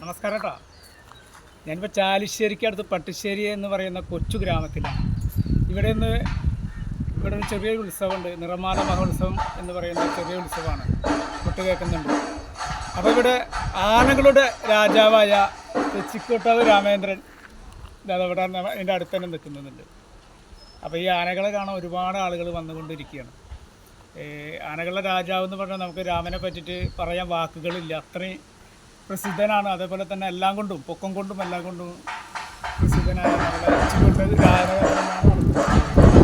നമസ്കാരം കേട്ടോ. ഞാനിപ്പോൾ ചാലിശ്ശേരിക്ക് അടുത്ത് പട്ടിശ്ശേരി എന്ന് പറയുന്ന കൊച്ചു ഗ്രാമത്തിലാണ്. ഇവിടെ നിന്ന് ഇവിടെ ഒരു ചെറിയൊരു ഉത്സവമുണ്ട്. നിറമാല മഹോത്സവം എന്ന് പറയുന്ന ചെറിയ ഉത്സവമാണ്. കൊട്ട് കേൾക്കുന്നുണ്ട്. അപ്പോൾ ഇവിടെ ആനകളുടെ രാജാവായ തെച്ചിക്കോട്ടാവ് രാമേന്ദ്രൻ അതവിടെ എന്റെ അടുത്ത് തന്നെ നിൽക്കുന്നുണ്ട്. അപ്പോൾ ഈ ആനകളെ കാണാൻ ഒരുപാട് ആളുകൾ വന്നുകൊണ്ടിരിക്കുകയാണ്. ആനകളുടെ രാജാവ് എന്ന് പറഞ്ഞാൽ നമുക്ക് രാമനെ പറ്റിയിട്ട് പറയാൻ വാക്കുകളില്ല. അത്രയും പ്രസിദ്ധനാണ്. അതേപോലെ തന്നെ എല്ലാം കൊണ്ടും പൊക്കം കൊണ്ടും എല്ലാം കൊണ്ടും പ്രസിദ്ധനായ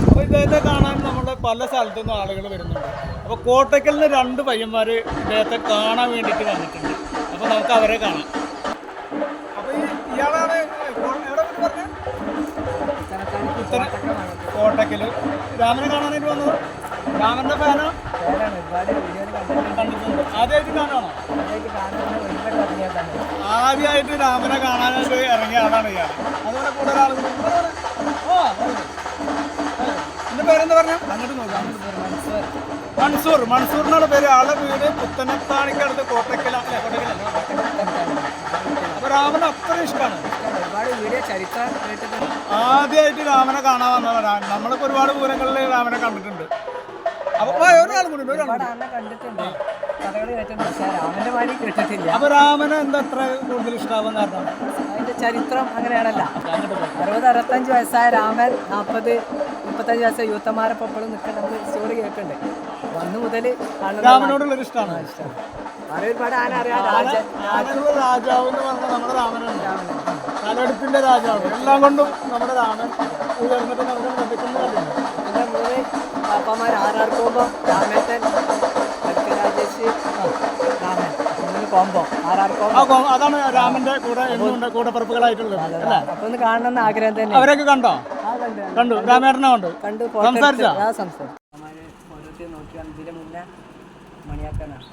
അപ്പോൾ ഇദ്ദേഹത്തെ കാണാൻ നമ്മുടെ പല സ്ഥലത്തു നിന്നും ആളുകൾ വരുന്നുണ്ട്. അപ്പോൾ കോട്ടയ്ക്കൽ നിന്ന് രണ്ട് പയ്യന്മാർ ഇദ്ദേഹത്തെ കാണാൻ വേണ്ടിയിട്ട് വന്നിട്ടുണ്ട്. അപ്പോൾ നമുക്ക് അവരെ കാണാം. അപ്പോൾ ഇയാളാണ് കോട്ടയ്ക്കൽ രാമനെ കാണാനായിട്ട് വന്നത്? രാമന്റെ ഫാനോ കണ്ടിട്ടുണ്ട് ആദ്യമായിട്ട് രാമനെ കാണാനായിട്ട് ഇറങ്ങിയ ആളാണ് ഇയാൾ. അതുപോലെ കൂടുതൽ ആളുകൾ. ഓ എന്റെ പേരെന്താ പറഞ്ഞ? അങ്ങോട്ട് നോക്കാം മൺസൂർ മൺസൂർ എന്നുള്ള പേര്. ആളുടെ വീട് പുത്തനത്താണിക്കടുത്ത് കോട്ടക്കലാണ് അപ്പൊ രാമൻ അത്ര ഇഷ്ടമാണ്. ആദ്യമായിട്ട് രാമനെ കാണാൻ വന്നതാണ്. നമ്മളിപ്പോ ഒരുപാട് പൂരങ്ങളിൽ രാമനെ കണ്ടിട്ടുണ്ട്. അപ്പൊ ഒരാൾ കൂടി ഒരാൾ കണ്ടിട്ടുണ്ട്. കേട്ടിട്ടുണ്ട് പക്ഷേ കേട്ടിട്ടില്ല. അപ്പൊ രാമന് എന്താ അത്ര കൂടുതൽ ഇഷ്ടാവാൻ കാരണം? അതിന്റെ ചരിത്രം അങ്ങനെയാണല്ല. അറുപത് അറുപത്തഞ്ച് വയസ്സായ രാമൻ നാൽപ്പത് മുപ്പത്തഞ്ച് വയസ്സായ യൂത്തന്മാരൊപ്പം എപ്പോഴും നിൽക്കാൻ നമ്മൾ സ്റ്റോറി കേൾക്കുന്നുണ്ട്. വന്നു മുതൽ രാമനോടുള്ള രാമനോടുള്ളൊരു ഇഷ്ടമാണ്. ഇഷ്ടം വേറെ ഒരുപാട് ആന അറിയാം. രാജ രാജാവ് എന്ന് പറഞ്ഞാൽ നമ്മുടെ രാമനാണ്. രാജാവ്. എല്ലാം കൊണ്ടും നമ്മുടെ രാമൻ ഉയർന്നിട്ട് നമുക്ക് ശ്രദ്ധിക്കുന്നതല്ലേ പിന്നെ മൂന്ന് രാമേട്ടൻ അടുത്ത രാജേഷ് രാമൻ കോമ്പോ ആർ ആ കോ- അതാണ് രാമന്റെ കൂടെ കൂടെ കൂടപ്പിറപ്പുകളായിട്ടുള്ളത് അല്ലേ? അപ്പൊ ഒന്ന് കാണണമെന്ന് ആഗ്രഹം തന്നെ. അവരൊക്കെ കണ്ടോ? കണ്ടു രാമേട്ടനെ കണ്ടു. കണ്ടു സംസാരിച്ചോ? സംസാരിച്ചു. നോക്കിയാണ് ഇതിന് മുന്നേ മണിയാക്കാനാണ്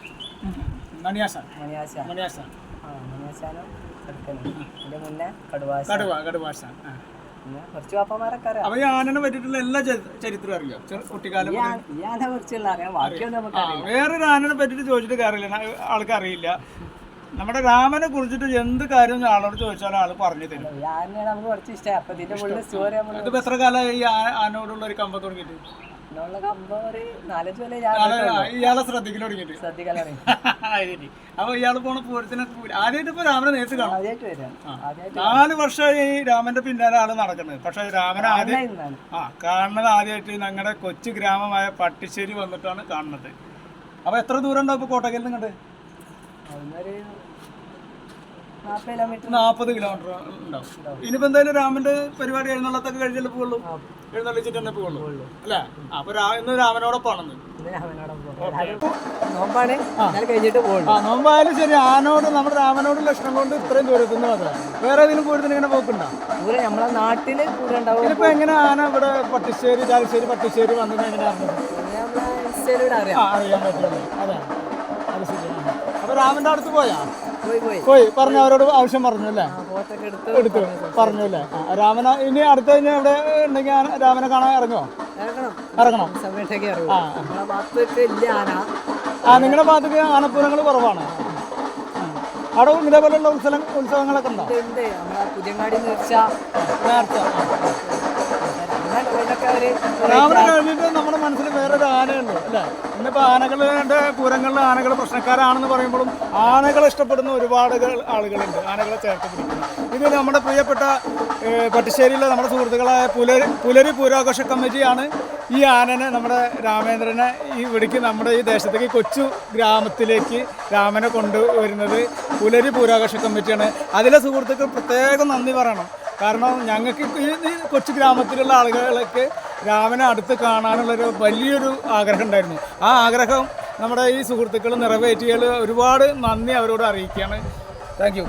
മണിയാശ മണിയാശ മണിയാശ ആ മണിയാശാനും ചെറുക്കനും. ഇതിന്റെ മുന്നേ കടുവാശ കടുവ കടുവാശ കുറച്ച് പാപ്പന്മാരൊക്കെ അറിയാം. അപ്പൊ ഈ ആനനെ പറ്റിയിട്ടുള്ള എല്ലാ ചരിത്രവും അറിയാം? കുട്ടിക്കാലം ഈ ആ- ഈ ആനെ കുറിച്ചുള്ള അറിയാം. ബാക്കിയൊന്നും നമുക്ക് ആ, വേറൊരു ആനനെ പറ്റിയിട്ട് ചോദിച്ചിട്ട് കാര്യമില്ല. ആൾക്ക് അറിയില്ല. നമ്മുടെ രാമനെ കുറിച്ചിട്ട് എന്ത് കാര്യം ആളോട് ചോദിച്ചാലും ആൾ പറഞ്ഞു തരും. ഈ ആനയാണ് നമുക്ക് കുറച്ച് ഇഷ്ടമായി അപ്പൊ ഇതിന്റെ ഉള്ളിൽ സ്റ്റോറി നമ്മൾ ഇതിപ്പോ എത്ര കാലമായി ആനോടുള്ള ഒരു കമ്പം തുടങ്ങിയിട്ട്? എന്നുള്ള കമ്പം ഒരു നാലഞ്ച് കൊല്ലം ഇയാളെ ശ്രദ്ധിക്കൽ തുടങ്ങിയിട്ട്. ശ്രദ്ധിക്കലാണ്. ശരി. അപ്പൊ ഇയാൾ പോണ പൂരത്തിന് ആദ്യമായിട്ട് ഇപ്പൊ രാമനെ നേരിട്ട് കാണാം. ആദ്യമായിട്ട് വരാം ആദ്യമായിട്ട് നാല് വർഷമായി ഈ രാമന്റെ പിന്നാലെ ആൾ നടക്കുന്നത്. പക്ഷെ രാമൻ ആദ്യം ആ കാണുന്നത് ആദ്യമായിട്ട് ഞങ്ങളുടെ കൊച്ചു ഗ്രാമമായ പട്ടിശ്ശേരി വന്നിട്ടാണ് കാണുന്നത്. അപ്പൊ എത്ര ദൂരം ഉണ്ടാവും ഇപ്പൊ കോട്ടക്കൽ നിങ്ങട്ട്? അതൊന്നൊരു നാൽപ്പത് കിലോമീറ്റർ ഉണ്ടാവും. ഇനിയിപ്പോ എന്തായാലും രാമന്റെ പരിപാടി എഴുന്നള്ളത്തൊക്കെ കഴിഞ്ഞല്ലേ പോകുള്ളൂ എഴുന്നള്ളിച്ചിട്ട് തന്നെ പോകുള്ളൂ അല്ലേ? അപ്പൊ ഇന്ന് രാമനോടൊപ്പാണെന്ന് ഇന്ന് രാമനോടൊപ്പം നോമ്പാണ്. കഴിഞ്ഞിട്ട് പോകുള്ളൂ ആ നോമ്പായാലും ശരി ആനോട് നമ്മുടെ രാമനോടുള്ള ഇഷ്ടം കൊണ്ട് ഇത്രയും ദൂരത്തുനിന്ന് വന്നത് വേറെ ഏതെങ്കിലും കൂടുതൽ ഇങ്ങനെ പോക്കുണ്ടോ? പൂരം നമ്മളെ നാട്ടിൽ ഇതിപ്പോ എങ്ങനെ ആന ഇവിടെ പട്ടിശ്ശേരി ചാലശ്ശേരി പട്ടിശ്ശേരി വന്നത് ആ അറിയാൻ പറ്റുള്ളൂ. അതെ. അത് ശരി ആ. അപ്പൊ രാമന്റെ അടുത്ത് പോയാ? പോയി പറഞ്ഞു അവരോട് ആവശ്യം പറഞ്ഞു അല്ലേ? എടുത്തു പറഞ്ഞു അല്ലേ? രാമന ഇനി അടുത്ത കഴിഞ്ഞാൽ എവിടെ ഉണ്ടെങ്കിൽ രാമനെ കാണാൻ ഇറങ്ങോ ഇറങ്ങണം. ആ നിങ്ങളുടെ ഭാഗത്തേക്ക് ആനപ്പൂരങ്ങൾ കുറവാണ്. അവിടെ ഇതേപോലെയുള്ള ഉത്സവം ഉത്സവങ്ങളൊക്കെ ഉണ്ടോ? പുതിയങ്ങാടി നീർച്ച. കഴിഞ്ഞിട്ട് നമ്മുടെ മനസ്സിൽ വേറൊരു ആനയുണ്ട് അല്ലേ? ഇന്നിപ്പോൾ ആനകളുടെ പൂരങ്ങളിൽ ആനകൾ പ്രശ്നക്കാരാണെന്ന് പറയുമ്പോഴും ആനകളെ ഇഷ്ടപ്പെടുന്ന ഒരുപാട് ആളുകളുണ്ട് ആനകളെ ചേർത്ത് പിടിക്കുന്നു ഇത് നമ്മുടെ പ്രിയപ്പെട്ട പട്ടിശ്ശേരിയിലെ നമ്മുടെ സുഹൃത്തുക്കളായ പുലരി പുലരി പൂരാഘോഷ കമ്മിറ്റിയാണ് ഈ ആനനെ നമ്മുടെ രാമേന്ദ്രനെ ഈ ഇവിടേക്ക് നമ്മുടെ ഈ ദേശത്തേക്ക് കൊച്ചു ഗ്രാമത്തിലേക്ക് രാമനെ കൊണ്ടുവരുന്നത് പുലരി പൂരാഘോഷ കമ്മിറ്റിയാണ്. അതിലെ സുഹൃത്തുക്കൾ പ്രത്യേകം നന്ദി പറയണം. കാരണം ഞങ്ങൾക്ക് ഈ കൊച്ചു ഗ്രാമത്തിലുള്ള ആളുകളൊക്കെ രാമനെ അടുത്ത് കാണാനുള്ളൊരു വലിയൊരു ആഗ്രഹം ഉണ്ടായിരുന്നു. ആ ആഗ്രഹം നമ്മുടെ ഈ സുഹൃത്തുക്കൾ നിറവേറ്റിയാൽ ഒരുപാട് നന്ദി അവരോട് അറിയിക്കുകയാണ്. താങ്ക്